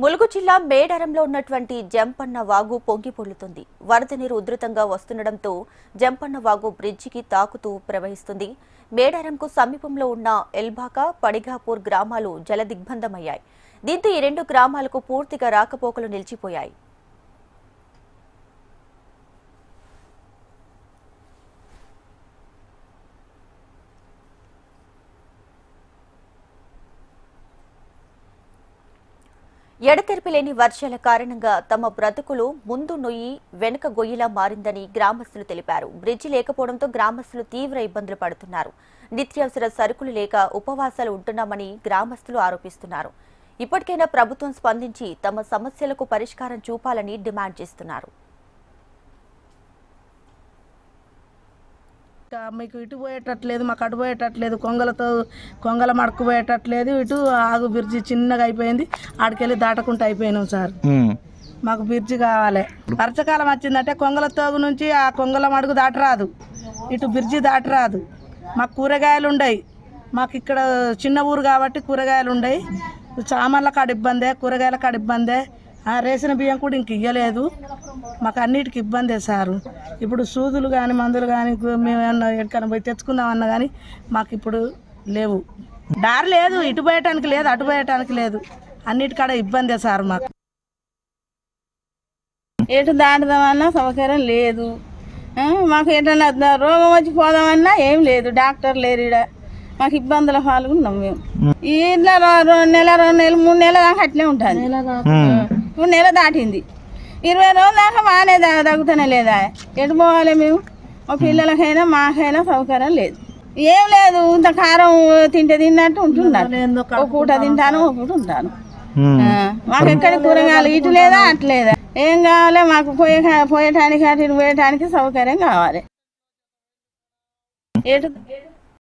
ములుగు జిల్లా మేడారంలో ఉన్నటువంటి జంపన్న వాగు పొంగి పొర్లుతుంది. వరద నీరు ఉధృతంగా వస్తుండటంతో జంపన్న వాగు బ్రిడ్జికి తాకుతూ ప్రవహిస్తుంది. మేడారంకు సమీపంలో ఉన్న ఎల్బాక పడిగాపూర్ గ్రామాలు జలదిగ్బంధమయ్యాయి. దీంతో ఈ రెండు గ్రామాలకు పూర్తిగా రాకపోకలు నిలిచిపోయాయి. ఎడతెరిపి లేని వర్షాల కారణంగా తమ బ్రతుకులు ముందు నొయ్యి వెనుక గొయ్యిలా మారిందని గ్రామస్తులు తెలిపారు. బ్రిడ్జి లేకపోవడంతో గ్రామస్తులు తీవ్ర ఇబ్బందులు పడుతున్నారు. నిత్యావసర సరుకులు లేక ఉపవాసాలు ఉంటున్నామని గ్రామస్తులు ఆరోపిస్తున్నారు. ఇప్పటికైనా ప్రభుత్వం స్పందించి తమ సమస్యలకు పరిష్కారం చూపాలని డిమాండ్ చేస్తున్నారు. మీకు ఇటు పోయేటట్లేదు మాకు అటు పోయేటట్లేదు కొంగలతో కొంగల మడకు పోయేటట్లేదు ఇటు ఆగు బిర్జి చిన్నగా అయిపోయింది ఆడికెళ్ళి దాటకుండా అయిపోయినాం సార్. మాకు బిర్జి కావాలి. వర్షకాలం వచ్చిందంటే కొంగల తోగు నుంచి ఆ కొంగల మడుగు దాటరాదు. ఇటు బిర్జి దాటరాదు. మాకు కూరగాయలు ఉండయి. మాకు ఇక్కడ చిన్న ఊరు కాబట్టి కూరగాయలు ఉండయి. చామన్ల కాడ ఇబ్బందే కూరగాయల కాడ ఇబ్బందే. రేసిన బియ్యం కూడా ఇంక ఇవ్వలేదు మాకు అన్నిటికి ఇబ్బందే సారు. ఇప్పుడు సూదులు కానీ మందులు కానీ మేము ఏమన్నా ఎక్కడికైనా పోయి తెచ్చుకుందామన్నా కానీ మాకు ఇప్పుడు లేవు. దారి లేదు ఇటు పోయటానికి లేదు అటు పోయటానికి లేదు. అన్నిటికాడ ఇబ్బందే సార్ మాకు. ఎటు దాటుదామన్నా సౌకర్యం లేదు. మాకు ఏంటన్నా రోగం వచ్చి పోదామన్నా ఏం లేదు. డాక్టర్ లేరు ఈడ. మాకు ఇబ్బందుల పాల్గొన్నాం మేము. ఈ ఇంట్లో నెల రెండు నెలలు మూడు నెలల దాకా అట్లే ఉంటుంది. ఇప్పుడు నెల దాటింది. ఇరవై రోజుల దాకా బాగానే దా- తగ్గుతూనే లేదా? ఎటు పోవాలి మేము? మా పిల్లలకైనా మాకైనా సౌకర్యం లేదు. ఏం లేదు ఇంత కారం తింటే తిన్నట్టు ఉంటున్నాను ఒక పూట తింటాను ఒక పూట ఉంటాను. ఆ, మాకు ఎక్కడ కూరగాయలు ఇటు లేదా అటు లేదా? ఏం కావాలి మాకు పోయే పోయటానికి అటు ఇటు పోయటానికి సౌకర్యం కావాలి. ఎటు